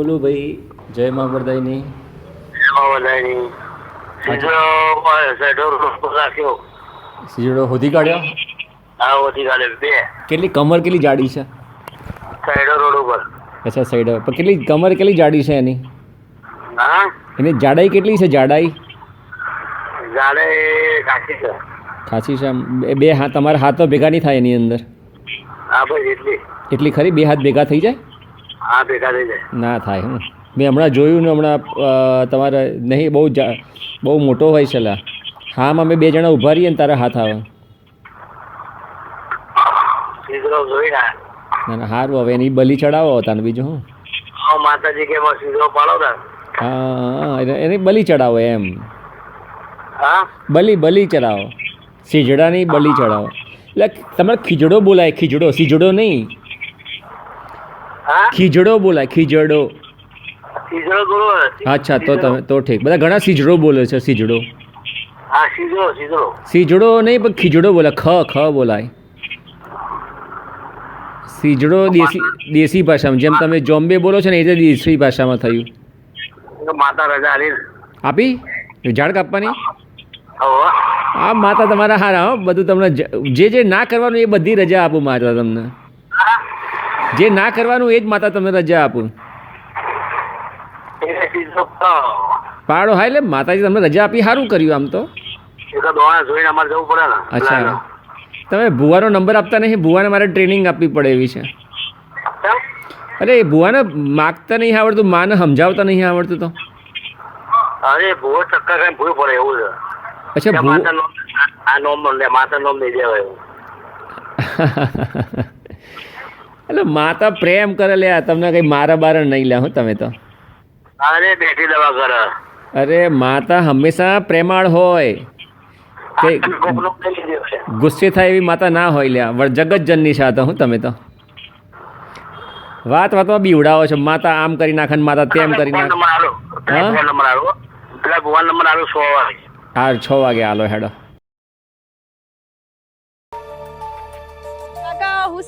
બોલું ભાઈ? જય મા વરદાયની સીજડો હોધી કાઢ્યો? હા હોધી કાઢ્યો બે. કેટલી કમર કેટલી જાડી છે? સાઈડો રોડ ઉપર. અચ્છા સાઈડો. પણ કેટલી કમર કેટલી જાડી છે એની? હા? એની જાડાઈ કેટલી છે જાડાઈ? જાડાઈ ખાસી છે. ખાસી છે બે હાથ તમારા હાથો ભેગા નહીં થાય એની અંદર. હા ભાઈ એટલી. એટલી ખરી? બે હાથ ભેગા થઈ જાય? હા ભેગા થઈ જાય. ના થાય હું મેં હમણાં જોયું ને હમણાં તમારે નહીં બહુ બહુ મોટો હોય છે લા. હામાં અમે બે જણા ઊભા રહીએ ને તારા હાથ આવે. ના ના સારું હવે એની બલી ચડાવો તને બીજું હું. હા માતાજી કે હા એને- બલી ચડાવો એમ. હા? બલી બલી ચડાવો. સીજડાની બલી ચડાવો. એટલે તમારે ખીજડો બોલાય ખીજડો સીજડો નહીં. હા ખીજડો બોલાય ખીજડો. અચ્છા તો તમે તો ઠીક. બધા ઘણા સીજડો બોલે છે સીજડો હા સીધો સીજડો નહીં પણ ખીજડો બોલાય ખ ખ બોલાય. સીજડો દેશી દેશી ભાષામાં જેમ તમે જોમ્બે બોલો છો ને એ રીતે દેશી ભાષામાં થયું. માતા રજા આપી? ઝાડ કાપવાની? આ માતા તમારા હારા હો. બધું તમને જે જે ના કરવાનું એ બધી રજા આપું માતા તમને. જે ના કરવાનું એ જ માતા તમને રજા આપું. પાડો. હા એટલે માતાજી તમને રજા આપી સારું કર્યું આમ તો. અચ્છા. તમે ભુવાનો નંબર આપતા નહીં ભુવાને મારે ટ્રેનિંગ આપવી પડે એવી છે. અરે ભુવાને માગતા નહીં આવડતું માને સમજાવતા નહીં આવડતું તો. અરે ભુવો ચક્કર કઈ ભૂલ પડે એવું છે. અચ્છા નોમ આ નોમ માતા નોમ નહીં દેવાય એવું. એટલે માતા પ્રેમ કરે લે તમને કઈ મારા બારા નહીં લે હું તમે તો. અરે બેઠી દવા કરે અરે માતા હંમેશા પ્રેમાળ હોય. કે ગુસ્સે થાય એવી માતા ના હોય લ્યા. જગત જનની સાથે તો હું તમે તો. વાત વાતમાં બીવડાવો છો. માતા આમ કરી નાખે ને માતા તેમ કરી નાખે. હા? નંબર આલો. પેલા ભગવાન નંબર આલો છ વાગે. આ છ વાગે આલો હેડો.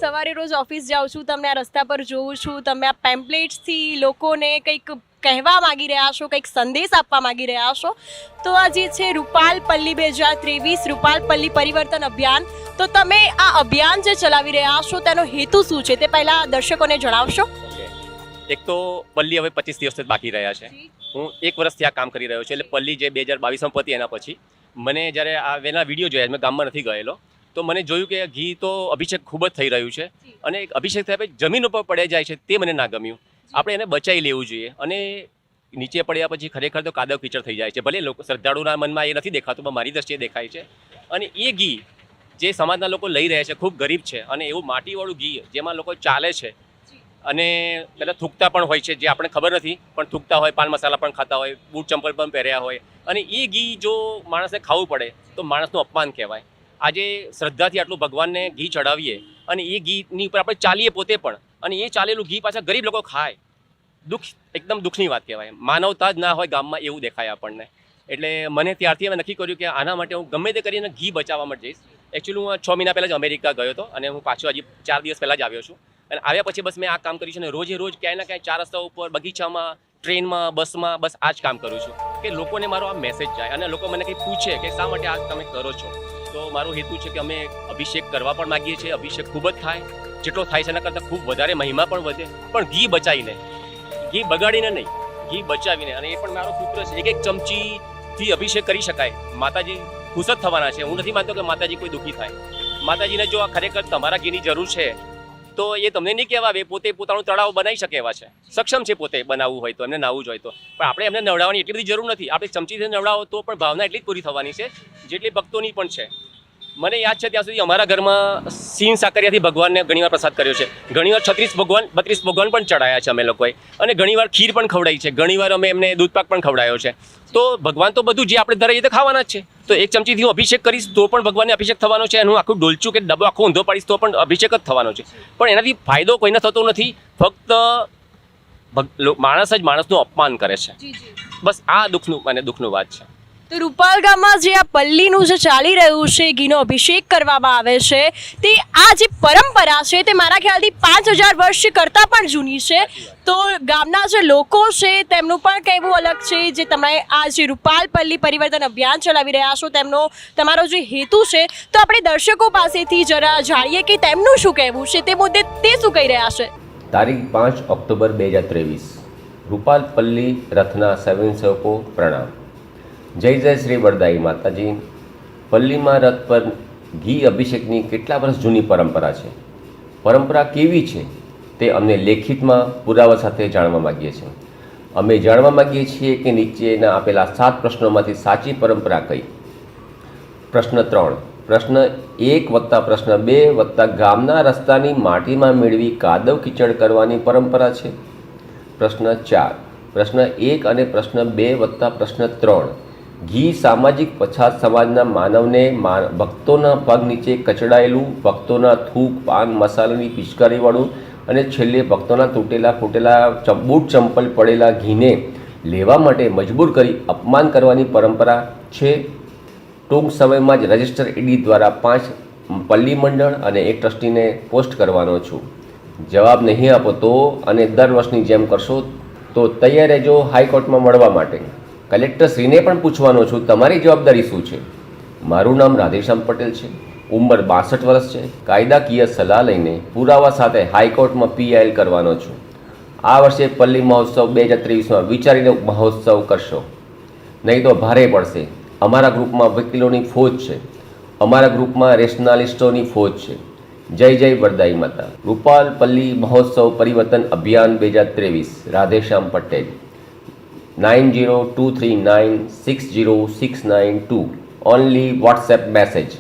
સવારે રોજ ઓફિસ જાઉં છું તમને આ રસ્તા પર જોઉં છું તમે આ પેમ્પલેટ્સથી લોકોને કંઈક કહેવા માંગી રહ્યા છો કંઈક સંદેશ આપવા માગી રહ્યા છો તો આ જે છે રૂપાલ પલ્લી બે હજાર ત્રેવીસ રૂપાલ પલ્લી પરિવર્તન અભિયાન તો તમે આ અભિયાન જે ચલાવી રહ્યા છો તેનો હેતુ શું છે? તે પહેલાં દર્શકોને જણાવશો. એક તો પલ્લી હવે પચીસ દિવસ બાકી રહ્યા છે. હું એક વર્ષથી આ કામ કરી રહ્યો છું એટલે પલ્લી જે બે હજાર બાવીસમાં પતી એના પછી મને જ્યારે આ વેના વીડિયો જોયા મેં ગામમાં નથી ગયેલો તો મને જોયું કે ઘી તો અભિષેક ખૂબ જ થઈ રહ્યું છે. અને એક અભિષેક થયા પછી જમીન ઉપર પડે જાય છે તે મને ના ગમ્યું. આપણે એને બચાવી લેવું જોઈએ. અને નીચે પડ્યા પછી ખરેખર તો કાદવ કીચડ થઈ જાય છે. ભલે લોકો શ્રદ્ધાળુના મનમાં એ નથી દેખાતું પણ મારી દ્રષ્ટિએ દેખાય છે. અને એ ઘી જે સમાજના લોકો લઈ રહ્યા છે ખૂબ ગરીબ છે. અને એવું માટીવાળું ઘી જેમાં લોકો ચાલે છે. અને પહેલાં થૂકતા પણ હોય છે જે આપણે ખબર નથી પણ થૂકતા હોય પાન મસાલા પણ ખાતા હોય બૂટ ચંપલ પણ પહેર્યા હોય. અને એ ઘી જો માણસને ખાવું પડે તો માણસનું અપમાન કહેવાય. આજે શ્રદ્ધાથી આટલું ભગવાનને ઘી ચડાવીએ અને એ ઘીની ઉપર આપણે ચાલીએ પોતે પણ અને એ ચાલેલું ઘી પાછા ગરીબ લોકો ખાય. દુઃખ, એકદમ દુઃખની વાત કહેવાય. માનવતા જ ના હોય ગામમાં એવું દેખાય આપણને. એટલે મને ત્યારથી અમે નક્કી કર્યું કે આના માટે હું ગમે તે કરીને ઘી બચાવવા માટે જઈશ. એકચ્યુઅલી હું છ મહિના પહેલાં જ અમેરિકા ગયો હતો અને હું પાછો હજી ચાર દિવસ પહેલાં જ આવ્યો છું. અને આવ્યા પછી બસ મેં આ કામ કર્યું છે અને રોજે રોજ ક્યાંય ના ક્યાંય ચાર રસ્તા ઉપર, બગીચામાં, ટ્રેનમાં, બસમાં બસ આ જ કામ કરું છું. કે લોકોને મારો આ મેસેજ જાય અને લોકો મને કંઈ પૂછે કે શા માટે આ તમે કરો છો? તો મારો હેતુ છે કે અમે અભિષેક કરવા પણ માગીએ છીએ. અભિષેક ખૂબ જ થાય. જેટલો થાય છે એના કરતાં ખૂબ વધારે મહિમા પણ વધે. પણ ઘી બચાવીને, ઘી બગાડીને નહીં, ઘી બચાવીને. અને એ પણ મારો સૂત્ર છે, એક એક ચમચીથી અભિષેક કરી શકાય. માતાજી ખુશ જ થવાના છે. હું નથી માનતો કે માતાજી કોઈ દુઃખી થાય. માતાજીને જો આ ખરેખર તમારા ઘીની જરૂર છે, તો એ તમને નહીં કહેવા આવે પોતે પોતાનું તળાવ બનાવી શકે એવા છે. સક્ષમ છે પોતે બનાવવું હોય તો, એમને નાવું જ હોય તો. પણ આપણે એમને નવડાવવાની એટલી બધી જરૂર નથી. આપણે ચમચીથી નવડાવો તો પણ ભાવના એટલી જ પૂરી થવાની છે, જેટલી ભક્તોની પણ છે. મને યાદ છે ત્યાં સુધી અમારા ઘરમાં સિંહ સાકરિયાથી ભગવાનને ઘણીવાર પ્રસાદ કર્યો છે. ઘણીવાર છત્રીસ ભગવાન બત્રીસ ભગવાન પણ ચડાયા છે અમે લોકોએ. અને ઘણીવાર ખીર પણ ખવડાવી છે. ઘણીવાર અમે એમને દૂધપાક પણ ખવડાયો છે. તો ભગવાન તો બધું જે આપણે ધરાઈએ તો ખાવાના જ છે. તો એક ચમચીથી હું અભિષેક કરીશ તો પણ ભગવાનને અભિષેક થવાનો છે એનું આખું ડોલચું કે ડબ્બો આખો ઊંધો પાડીશ તો પણ અભિષેક જ થવાનો છે. પણ એનાથી ફાયદો કોઈને થતો નથી. ફક્ત માણસ જ માણસનું અપમાન કરે છે. બસ આ દુઃખનું મને દુઃખનું વાત છે. તો રૂપાલ ગામમાં જે આ પલ્લીનું જે ચાલી રહ્યું છે, ઘીનો અભિષેક કરવામાં આવે છે, તે આ જે પરંપરા છે તે મારા ખ્યાલથી પાંચ હજાર વર્ષ કરતાં પણ જૂની છે. તો ગામના જે લોકો છે તેમનું પણ કહેવું અલગ છે જે તમે આ જે રૂપાલ પલ્લી પરિવર્તન અભિયાન ચલાવી રહ્યા છો, તેમનો તમારો જે હેતુ છે, તો આપણે દર્શકો પાસેથી જરા જાણીએ કે તેમનું શું કહેવું છે, તે મુદ્દે તે શું કહી રહ્યા છે? તારીખ પાંચ ઓક્ટોબર બે હજાર ત્રેવીસ. રૂપાલ પલ્લી રથના સ્વયંસેવકો પ્રણામ. જય જય શ્રી વરદાઈ માતાજી. પલ્લીમાં રથ પર ઘી અભિષેકની કેટલા વર્ષ જૂની પરંપરા છે? પરંપરા કેવી છે તે અમને લેખિતમાં પુરાવા સાથે જાણવા માગીએ છીએ. અમે જાણવા માગીએ છીએ કે નીચેના આપેલા સાત પ્રશ્નોમાંથી સાચી પરંપરા કઈ? પ્રશ્ન ત્રણ. પ્રશ્ન એક વત્તા પ્રશ્ન બે વત્તા ગામના રસ્તાની માટીમાં મેળવી કાદવ કીચડ કરવાની પરંપરા છે? પ્રશ્ન ચાર. પ્રશ્ન એક અને પ્રશ્ન બે વત્તા પ્રશ્ન ત્રણ. ઘી સામાજિક પછાત સમાજના માનવને ભક્તોના પગ નીચે કચડાયેલું, ભક્તોના થૂક, પાન, મસાલાની પિચકારીવાળું અને છેલ્લે ભક્તોના તૂટેલા ફૂટેલા બૂટ ચંપલ પડેલા ઘીને લેવા માટે મજબૂર કરી અપમાન કરવાની પરંપરા છે. ટૂંક સમયમાં જ રજિસ્ટર ઈડી દ્વારા પાંચ પલ્લી મંડળ અને એક ટ્રસ્ટીને પોસ્ટ કરવાનો છું. જવાબ નહીં આપો તો અને દર વર્ષની જેમ કરશો તો તૈયાર રહેજો હાઈકોર્ટમાં મળવા માટે. કલેક્ટરશ્રીને પણ પૂછવાનો છું, તમારી જવાબદારી શું છે? મારું નામ રાધેશ્યામ પટેલ છે, ઉંમર બાસઠ વર્ષ છે, કાયદાકીય સલાહ લઈને પુરાવા સાથે હાઈકોર્ટમાં પીઆઈએલ કરવાનો છું. આ વર્ષે પલ્લી મહોત્સવ બે હજાર ત્રેવીસમાં વિચારીને મહોત્સવ કરશો. નહીં તો ભારે પડશે. અમારા ગ્રુપમાં વકીલોની ફોજ છે. અમારા ગ્રુપમાં રેશનાલિસ્ટોની ફોજ છે. જય જય વરદાઈ માતા. રૂપાલ પલ્લી મહોત્સવ પરિવર્તન અભિયાન બે હજાર ત્રેવીસ. Radheshyam Patel. nine zero two three nine six zero six nine two. Only WhatsApp message.